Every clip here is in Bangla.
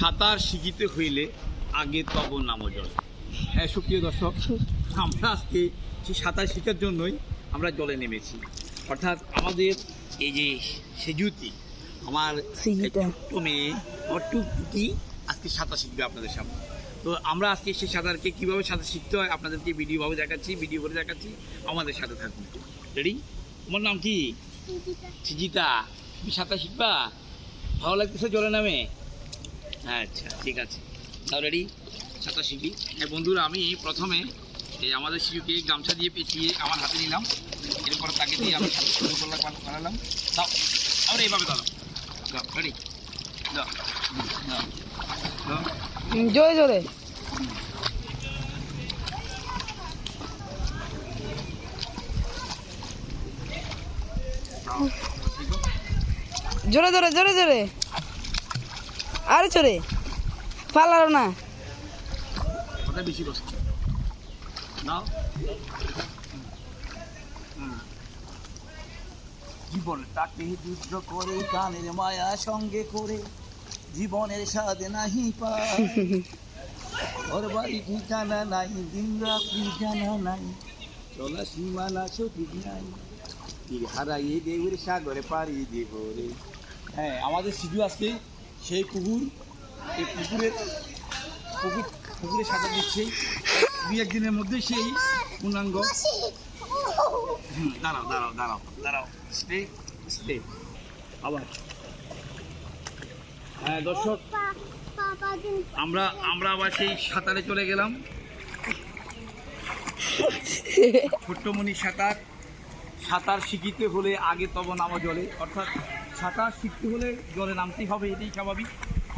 সাঁতার শিখিতে হইলে আগে তব নাম জল। হ্যাঁ সুপ্রিয় দর্শক আমরা আজকে সেই সাঁতার শেখার জন্যই আমরা জলে নেমেছি। অর্থাৎ আমাদের এই যে সেজুতি আমার। ছোট্ট মেয়ে আমার টুকটুকি আজকে সাঁতার শিখবে আপনাদের সামনে। তো আমরা আজকে সেই সাঁতারকে কীভাবে সাঁতার শিখতে হয় আপনাদেরকে ভিডিওভাবে দেখাচ্ছি ভিডিও করে দেখাচ্ছি। আমাদের সাথে থাকুন। রেডি তোমার নাম কি? সিজিতা তুমি সাঁতার শিখবা? ভালো লাগতেছে জলে নামে? আচ্ছা ঠিক আছে। তাও রেডি সাঁতার শিখি হ্যাঁ বন্ধুরা আমি প্রথমে এই আমাদের শিশুকে গামছা দিয়ে পেঁচিয়ে আমার হাতে নিলাম। এরপর তাকে দিয়ে আমি শুরু করলাম বানালাম। দাও আমরা এইভাবে দাও। দাও রেডি দাও দাও জোরে জোরে। জোরে জোরে জোরে জোরে। আরে জোরে পালারো না। জীবন তাকে যুদ্ধ করে, গানের মায়া সঙ্গে করে, জীবনের স্বাদ নাহি পায়। ওর বাড়ি ঠিকানা নাই, দিন রাত্রি জানা নাই, চলা সীমানা সঠিক নাই। হারাইয়ে দেবের সাগরে পাড়ি দেব রে। হ্যাঁ আমাদের শিশু আজকে সেই পুকুর এই পুকুরের পুকুর, পুকুরে সাঁতার দিচ্ছে। দুই একদিনের মধ্যে সেই পূর্ণাঙ্গ। দাঁড়াও দাঁড়াও দাঁড়াও দাঁড়াও। স্টে স্টে আবার। হ্যাঁ দর্শক, আমরা আমরা আবার সেই সাঁতারে চলে গেলাম। ছোট্টমণি সাঁতার। সাঁতার শিখিতে হলে আগে তব নামা জলে। অর্থাৎ সাঁতার শিখতে হলে জলে নামতেই হবে, এটাই স্বাভাবিক।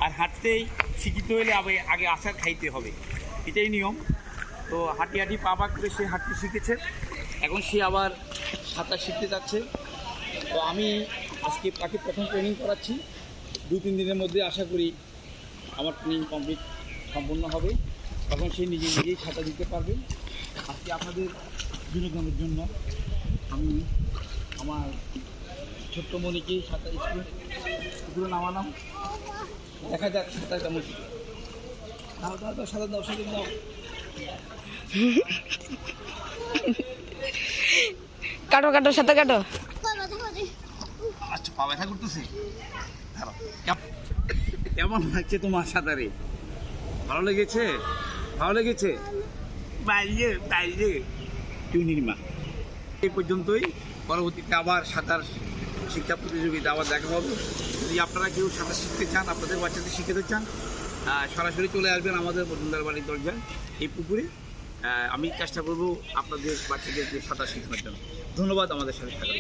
আর হাঁটতেই শিখিতে হলে আগে আগে আসার খাইতে হবে। এটাই নিয়ম। তো হাঁটি হাঁটি পা পা করে সে হাঁটতে শিখেছে। এখন সে আবার সাঁতার শিখতে যাচ্ছে। তো আমি আজকে তাকে প্রথম ট্রেনিং করাচ্ছি। দু, তিন দিনের মধ্যে আশা করি আমার ট্রেনিং কমপ্লিট সম্পূর্ণ হবে। তখন সে নিজে নিজেই সাঁতার দিতে পারবে। আজকে আপনাদের বিনোদনের জন্য আমি আমার ছোট্ট মনিকে সাঁতার স্কুল পুকুরে নামালাম। দেখা যাক সাঁতার কেমন শিখে দাও দাও দাও সাঁতার দাও সাঁতার দাও কাটো কাটো সাথে কাটো। আচ্ছা পা ব্যথা করতেছে। কেমন লাগছে তোমার সাঁতারে? ভালো লেগেছে? ভালো লেগেছে? বাইরে বাইরে তুই নির্মা। এই পর্যন্তই। পরবর্তীতে আবার সাঁতার শিক্ষা প্রতিযোগিতা আবার দেখা হবে। যদি আপনারা কেউ সাঁতার শিখতে চান, আপনাদের বাচ্চাদের শিখতে চান সরাসরি চলে আসবেন আমাদের মজুমদার বাড়ির দরজায়, এই পুকুরে। আমি চেষ্টা করব আপনাদের বাচ্চাদেরকে সাঁতার শেখানোর জন্য। ধন্যবাদ আমাদের সাথে থাকার